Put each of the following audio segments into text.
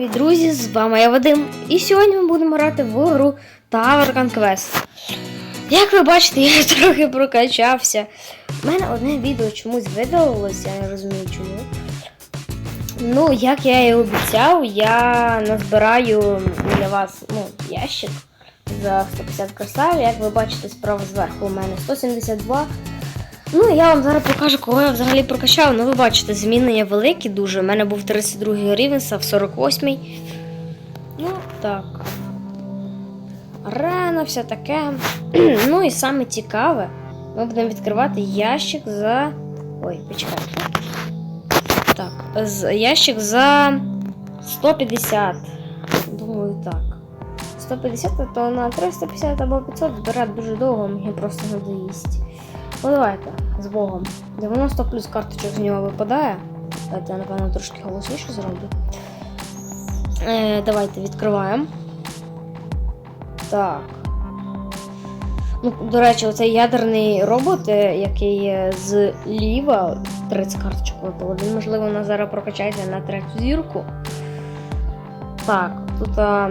привіт, друзі! З вами я Вадим. І сьогодні ми будемо грати в гру Tower Conquest. Як ви бачите, я трохи прокачався. У мене одне відео чомусь видалилося, я не розумію чому. Ну, як я і обіцяв, я назбираю для вас ну, ящик за 150 красавів. Як ви бачите, справа зверху у мене 172. Ну, я вам зараз покажу, кого я взагалі прокачав. Ну, ви бачите, змінення великі дуже. У мене був 32 рівень, став 48. Ну, так. Арена, все таке. ну і саме цікаве, ми будемо відкривати ящик за. Ой, почекайте. Так, ящик за 150. Думаю, так. 150, то на 350 або 500 збирати дуже довго, мені просто надоїсть. Ну давайте, з Богом. 90 плюс карточок з нього випадає. Давайте я, напевно, трошки голосніше зроблю. Е, давайте відкриваємо. Так. Ну, до речі, оцей ядерний робот, е, який е, зліва 30 карточок випало, він, можливо, у нас зараз прокачається на третю зірку. Так, тут. А...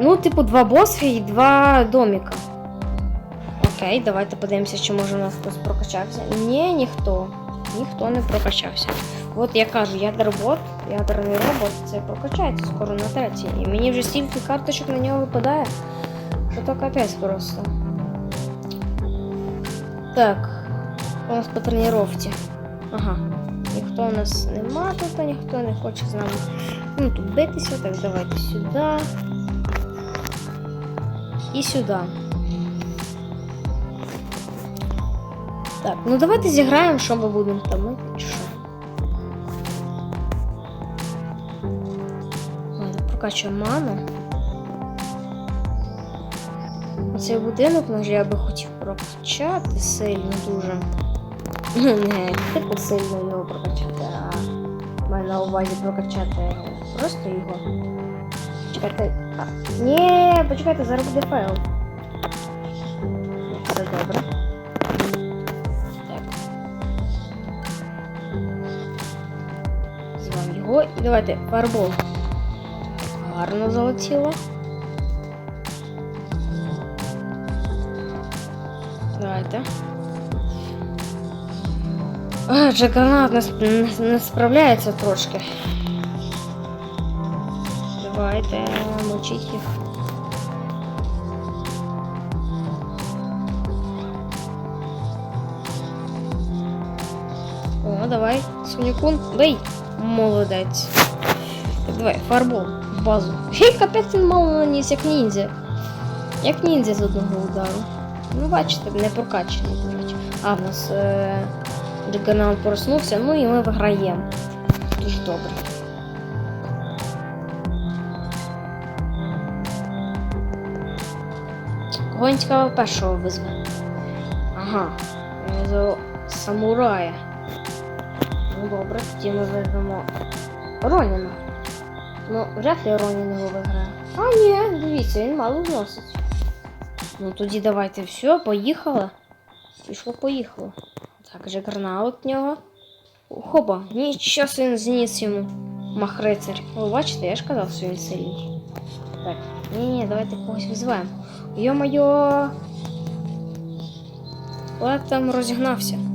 Ну, типу, два боси і два доміка. Окей, давайте подивимося, чи може у нас хтось прокачався. Ні, ніхто. Ніхто не прокачався. От я кажу, ядербот, ядерний робот, це прокачається скоро на третій. І мені вже стільки карточок на нього випадає, що то капець просто. Так, у нас по тренувці. Ага. Ніхто у нас нема тут, ніхто не хоче з нами ну, тут битися. Так, давайте сюди. І сюди. Так, ну давайте зіграємо, що ми будемо там. Чи що? Ладно, прокачуємо ману. Цей будинок, може, я би хотів прокачати сильно дуже. Ну, не типу сильно його прокачати, а маю на увазі прокачати просто його. Чекайте. Ні, почекайте, зараз буде фейл. Все добре. Звам його. І давайте фарбол. Гарно залетіло. Давайте. А, Джагернаут не, сп- не, не справляється трошки. Давайте мочіть їх. О, давай, Сонікун, бей! Молодець. Так, давай, фарбол базу. Хей, капець він мало наніс, як ніндзя. Як ніндзя з одного удару. Ну, бачите, не прокачаний, до речі. А, в нас е... Джигернаут проснувся, ну і ми виграємо. Дуже добре. Кого цікаво першого визве? Ага, самурая. Добре, ми визвемо Роніна. Ну, вряд ли Ронін його виграє. А, ні, дивіться, він мало зносить. Ну тоді давайте все, поїхали. Пішло, поїхало. Так, Джагернаут в нього. Хоба, нічого він зніс йому. Махрицар. Ви бачите, я ж казав, що він сильний. Так, ні-ні, давайте когось визиваємо. Йо-моє! Лед там розігнався.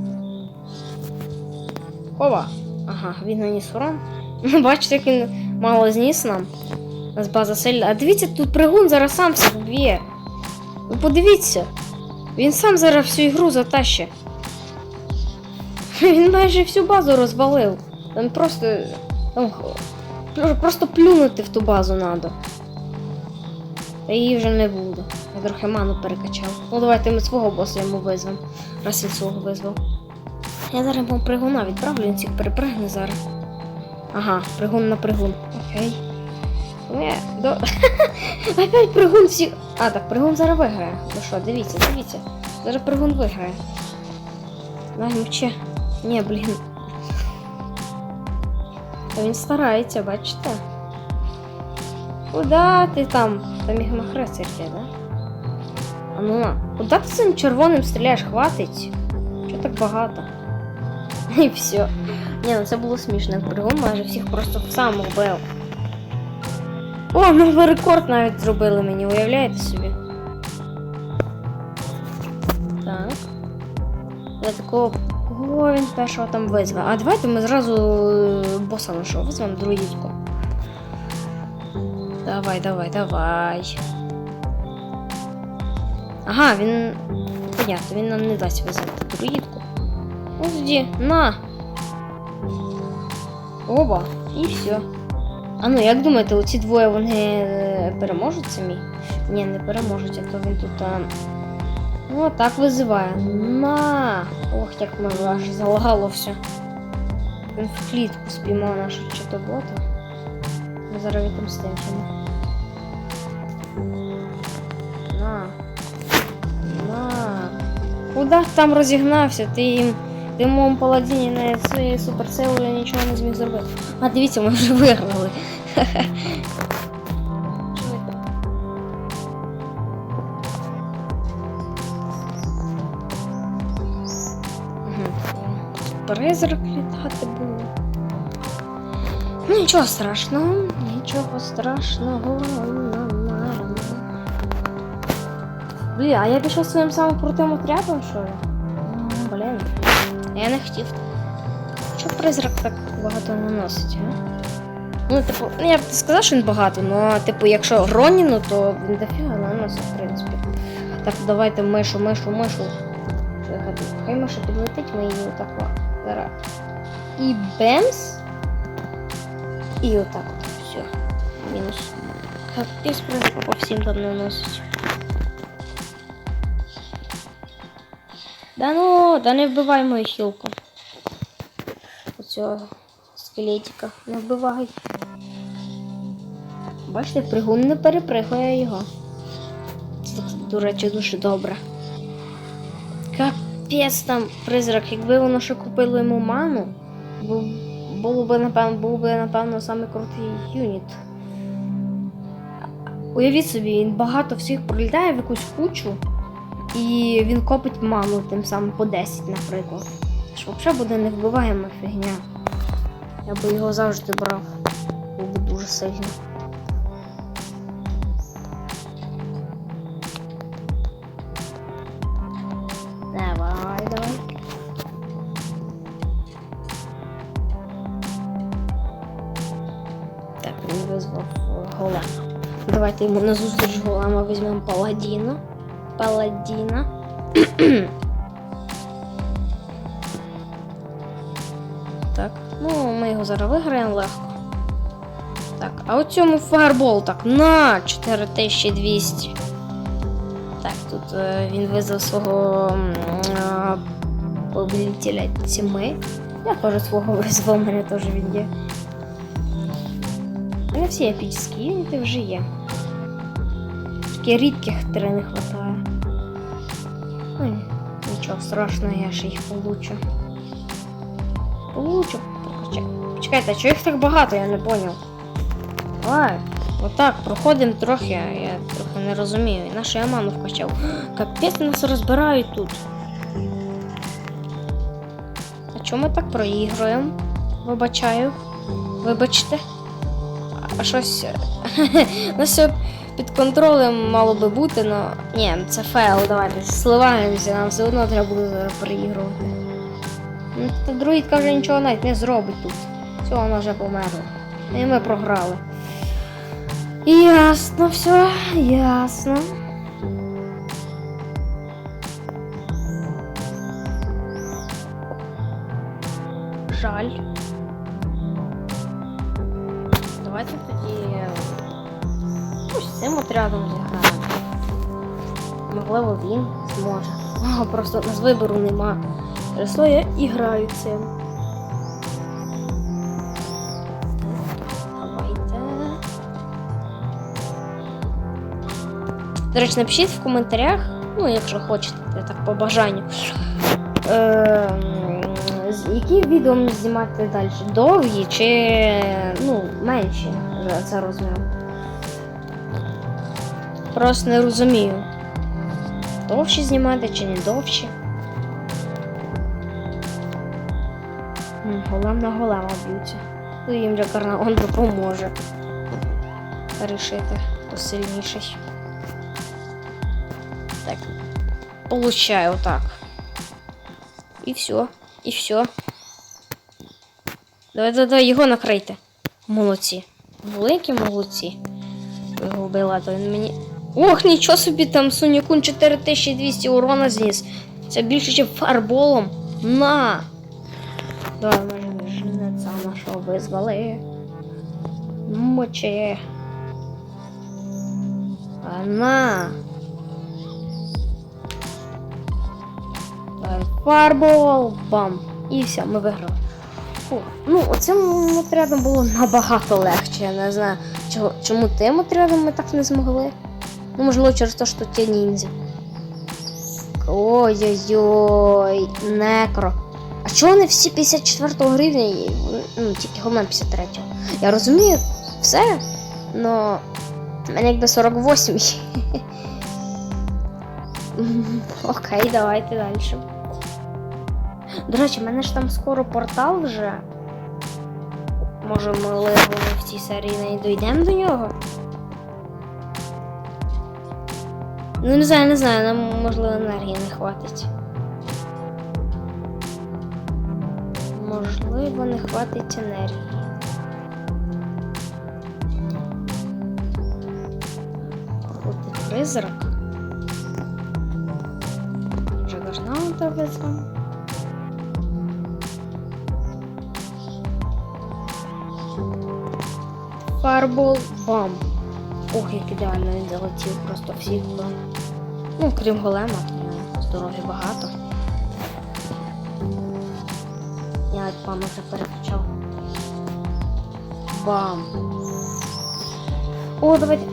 Хоба! Ага, він наніс урон. Ну, Бачите, як він мало зніс нам. Нас база сильна. А дивіться, тут пригун зараз сам себе б'є. Ну подивіться. Він сам зараз всю ігру затащить. Він майже всю базу розвалив. Там просто. Там, просто плюнути в ту базу треба. Та її вже не буде. Я трохи ману перекачав. Ну давайте ми свого боса йому визвемо. Раз він свого визвав. Я зараз йому пригуна відправлю, він всіх перепригне зараз. Ага, пригун на пригун. Окей. Не, до... Опять пригун всіх. А, так, пригун зараз виграє. Ну що, дивіться, дивіться. Зараз пригун виграє. Дай мовче. Ні, блін. Та він старається, бачите? Куда ти там? Там їх махрецер є, да? А ну на. Куда ти цим червоним стріляєш? Хватить? Чого так багато? І все. Ні, ну це було смішно. Бригун майже всіх просто сам вбив. О, новий рекорд навіть зробили мені, уявляєте собі? Так. Я такого. Кого він першого там визве? А давайте ми зразу е, боса нашого визвемо друїдку. Давай, давай, давай. Ага, він. Понятно, він нам не дасть визвати друїдку. Ну, на! Оба, і все. А ну, як думаєте, оці двоє вони е, переможуть самі? Ні, не переможуть, а то він тут. А... Ну, так визиває. На! Ох, як ми аж залагало все. Він в клітку спіймав нашого читобота. Ми зараз відомстимо. На. На. Куда там розігнався? Ти їм. Моєму паладіні на своєю суперсилою нічого не зміг зробити. А дивіться, ми вже виграли. Призрак літати було. Ну, нічого страшного, нічого страшного. Блін, а я пішов своїм самим крутим отрядом, що ли? Я не хотів. Чого призрак так багато наносить, а? Ну, типу, ну, я б не сказав, що він багато, але, типу, якщо Гроніну, то він дофіга наносить, в принципі. Так, давайте мишу, мишу, мишу. Хай миша підлетить, ми її отак зараз. І бемс. І отак от. Все. Мінус. Капець призрак по всім там наносить. Да ну, да не вбивай мою хілку. Оцього скелетика. Не вбивай. Бачите, пригун не перепригує його. Це, до речі, дуже добре. Капець там призрак, якби воно ще купило йому ману, бу- було б, напевно, був би, напевно, самий крутий юніт. Уявіть собі, він багато всіх пролітає в якусь кучу. І він копить ману тим самим по 10, наприклад. Що взагалі буде невбиваєма фігня. Я би його завжди брав. Був би дуже сильно. Давай, давай. Так, він визвав е, голема. Давайте йому на зустріч голема візьмемо паладіна. Паладіна. так, ну ми його зараз виграємо легко. Так, а от цьому фаербол так на 4200. Так, тут е, він визвав свого а, повелителя тьми. Я теж свого визвав, у мене теж він є. У мене всі епічні юніти вже є. Тільки рідких три не хватає. Ну, нічого страшного, я ще їх получу. Получу. Почекайте, а чого їх так багато, я не поняв. Давай, отак, проходимо трохи, я трохи не розумію. І нашу я ману вкачав. Капець нас розбирають тут. А чому ми так проігруємо? Вибачаю. Вибачте. А щось. Під контролем мало би бути, но. Ні, це фейл, давайте сливаємося, нам все одно треба буде переігрувати. Ну, та друїдка вже нічого навіть не зробить тут. Все, вона вже померла. І ми програли. Ясно, все, ясно. Жаль. Давайте тоді цим отрядом зіграємо. Можливо, він зможе. О, просто з вибору нема. Ресло я і граю цим. Давайте. До речі, напишіть в коментарях, ну, якщо хочете, я так по бажанню. Е, які відео знімати далі? Довгі чи ну, менші за розміром? Просто не розумію. Довші знімати чи не довші? М, голем на голема б'ються. Ну їм карнаон допоможе. Рішити, хто сильніший. Так. Получаю так. І все. І все. Давай, давай, давай, його накрийте. Молодці. Великі молодці. Його вбили, а то він мені. Ох, нічого собі там Сонікун 4200 урона зніс. Це більше, ніж фарболом. На! Давай, може, жнеця нашого визвали. Мочи. А на. Фарбол! Бам! І все, ми виграли. Фу. Ну, оцим отрядом було набагато легше. Я не знаю, чому тим отрядом ми так не змогли. Ну, можливо, через те, що ті ніндзя. Ой-ой-ой, некро. А чого вони всі 54 рівня? і, Ну, тільки Гомен 53-го. Я розумію все, но в мене якби 48. М, Окей, давайте далі. До речі, в мене ж там скоро портал вже. Може, ми в цій серії не дійдемо до нього? Ну, не знаю, не знаю, нам можливо енергії не хватить. Можливо, не хватить енергії. Крутий призрак. Вже должна сам. Фарбол бам. Ох, як ідеально він залетів, просто всіх. Ну, крім голема, здоров'я багато. Я пам'ять вже переключав. Бам. О, давайте.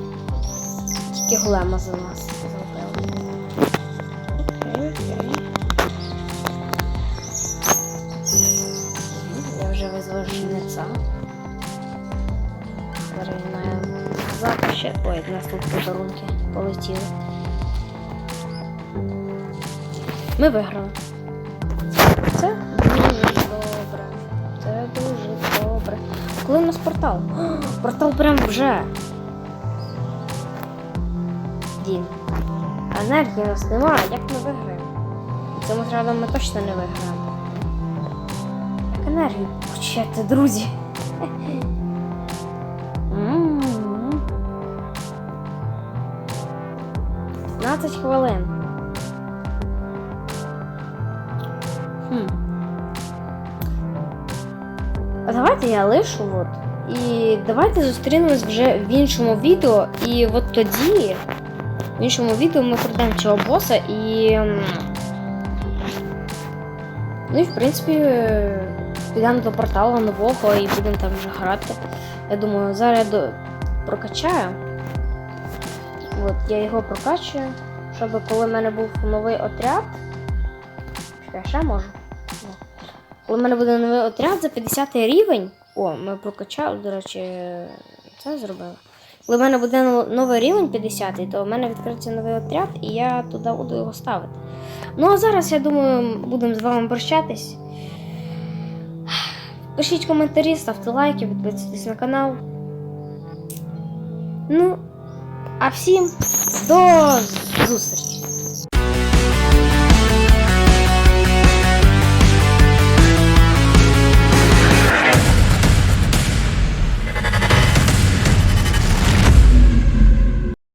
Тільки голема за нас зробили. Я вже він має завтра ще. Ой, в нас тут подарунки полетіли. Ми виграли. Це дуже добре. Це дуже добре. Коли у нас портал? О, портал прям вже. Дін. Енергії у нас немає, як ми виграємо? Цим отрядом ми точно не виграємо. Як енергію почати, друзі. 15 хвилин. Хм. А давайте я лишу от. І давайте зустрінемось вже в іншому відео. І от тоді, в іншому відео ми пройдемо цього боса і. Ну і в принципі підемо до порталу нового і будемо там вже грати. Я думаю, зараз я до... прокачаю. От, я його прокачую, щоб коли в мене був новий отряд. Чекай, ще можу. Коли в мене буде новий отряд за 50 рівень. О, ми прокачали, до речі, це зробили. Коли в мене буде новий рівень 50, то в мене відкриється новий отряд, і я туди буду його ставити. Ну а зараз, я думаю, будемо з вами прощатись. Пишіть коментарі, ставте лайки, підписуйтесь на канал. Ну, а всім до зустрічі!